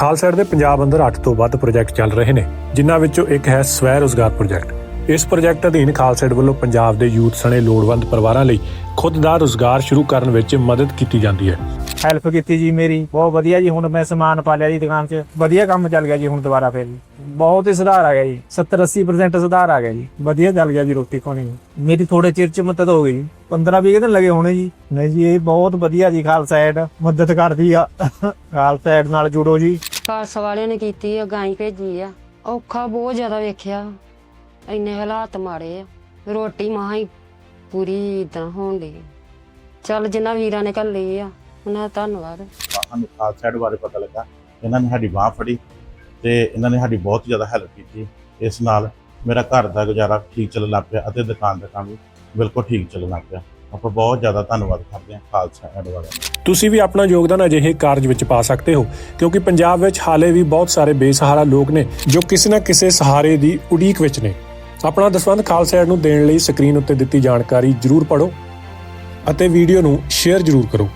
ਖਾਲਸਾ ਦੇ ਪੰਜਾਬ ਅੰਦਰ 8 ਤੋਂ ਵੱਧ ਪ੍ਰੋਜੈਕਟ ਚੱਲ ਰਹੇ ਨੇ, ਜਿਨ੍ਹਾਂ ਵਿੱਚੋਂ ਇੱਕ ਹੈ ਸਵੈ ਰੋਜ਼ਗਾਰ ਪ੍ਰੋਜੈਕਟ ਇਸ ਪ੍ਰੋਜੈਕਟ ਅਧੀਨ ਖਾਲਸਾ ਵੱਲੋਂ ਪੰਜਾਬ ਦੇ ਯੂਥ ਸਣੇ ਲੋੜਵੰਦ ਪਰਿਵਾਰਾਂ ਲਈ ਖੁਦ ਦਾ ਰੋਜ਼ਗਾਰ ਸ਼ੁਰੂ ਕਰਨ ਵਿੱਚ ਮਦਦ ਕੀਤੀ ਜਾਂਦੀ ਹੈ। ਹੈਲਪ ਕੀਤੀ ਜੀ ਮੇਰੀ, ਬਹੁਤ ਵਧੀਆ ਜੀ, ਹੁਣ ਮੈਂ ਸਮਾਨ ਪਾ ਲਿਆ ਜੀ ਦੁਕਾਨ 'ਚ, ਵਧੀਆ ਕੰਮ ਚੱਲ ਗਿਆ ਜੀ ਹੁਣ ਦੁਬਾਰਾ ਫੇਰ ਬਹੁਤ ਹੀ ਸੁਧਾਰ ਆ ਗਿਆ ਜੀ 70 80% ਸੁਧਾਰ ਆ ਗਿਆ ਜੀ, ਵਧੀਆ ਚੱਲ ਗਿਆ ਜੀ ਰੋਟੀ ਖਾਣੀ ਮੇਰੀ ਥੋੜੇ ਚਿਰ 'ਚ ਮਦਦ ਹੋ ਗਈ 15 20 ਦਿਨ ਲੱਗੇ ਹੋਣੇ ਜੀ। ਨਹੀਂ ਜੀ, ਇਹ ਬਹੁਤ ਵਧੀਆ ਜੀ ਖਾਲਸਾ ਐਡ, ਮਦਦ ਕਰਦੀ ਆ। ਖਾਲਸਾ ਐਡ ਨਾਲ ਜੁੜੋ ਜੀ। ਖਾਲਸਾ ਵਾਲਿਆਂ ਨੇ ਕੀਤੀ ਆ ਗਾਂ ਭੇਜੀ ਆ। ਔਖਾ ਬਹੁਤ ਜ਼ਿਆਦਾ ਵੇਖਿਆ। ਇੰਨੇ ਹਾਲਾਤ ਮਾੜੇ ਆ। ਰੋਟੀ ਮਾਂ ਹੀ ਪੂਰੀ ਇਦਾਂ ਹੋਣ ਦੀ ਚੱਲ ਜਿਨ੍ਹਾਂ ਵੀਰਾਂ ਨੇ ਘੱਲੇ ਆ, ਉਹਨਾਂ ਦਾ ਧੰਨਵਾਦ। ਸਾਨੂੰ ਖਾਲਸਾ ਬਾਰੇ ਪਤਾ ਲੱਗਾ। ਇਹਨਾਂ ਨੇ ਸਾਡੀ ਬਾਹ ਫੜੀ ਤੇ ਇਹਨਾਂ ਨੇ ਸਾਡੀ ਬਹੁਤ ਜ਼ਿਆਦਾ ਹੈਲਪ ਕੀਤੀ। ਇਸ ਨਾਲ ਮੇਰਾ ਘਰ ਦਾ ਗੁਜ਼ਾਰਾ ਠੀਕ ਚੱਲਣ ਲੱਗ ਪਿਆ ਅਤੇ ਦੁਕਾਨ ਦਾ ਕੰਮ ਵੀ ਬਿਲਕੁਲ ਠੀਕ ਚੱਲਣ ਲੱਗ ਪਿਆ। ਆਪਾਂ ਬਹੁਤ ਜ਼ਿਆਦਾ ਧੰਨਵਾਦ ਕਰਦੇ ਹਾਂ ਖਾਲਸਾ ਏਡ ਵਾਲਿਆਂ ਦਾ ਤੁਸੀਂ ਵੀ ਆਪਣਾ ਯੋਗਦਾਨ ਅਜਿਹੇ ਕਾਰਜ ਵਿੱਚ ਪਾ ਸਕਦੇ ਹੋ, ਕਿਉਂਕਿ ਪੰਜਾਬ ਵਿੱਚ ਹਾਲੇ ਵੀ ਬਹੁਤ ਸਾਰੇ ਬੇਸਹਾਰਾ ਲੋਕ ਨੇ ਜੋ ਕਿਸੇ ਨਾ ਕਿਸੇ ਸਹਾਰੇ ਦੀ ਉਡੀਕ ਵਿੱਚ ਨੇ। ਆਪਣਾ ਦਸਵੰਧ ਖਾਲਸਾ ਐਡ ਨੂੰ ਦੇਣ ਲਈ ਸਕਰੀਨ ਉੱਤੇ ਦਿੱਤੀ ਜਾਣਕਾਰੀ ਜ਼ਰੂਰ ਪੜੋ ਅਤੇ ਵੀਡੀਓ ਨੂੰ ਸ਼ੇਅਰ ਜ਼ਰੂਰ ਕਰੋ।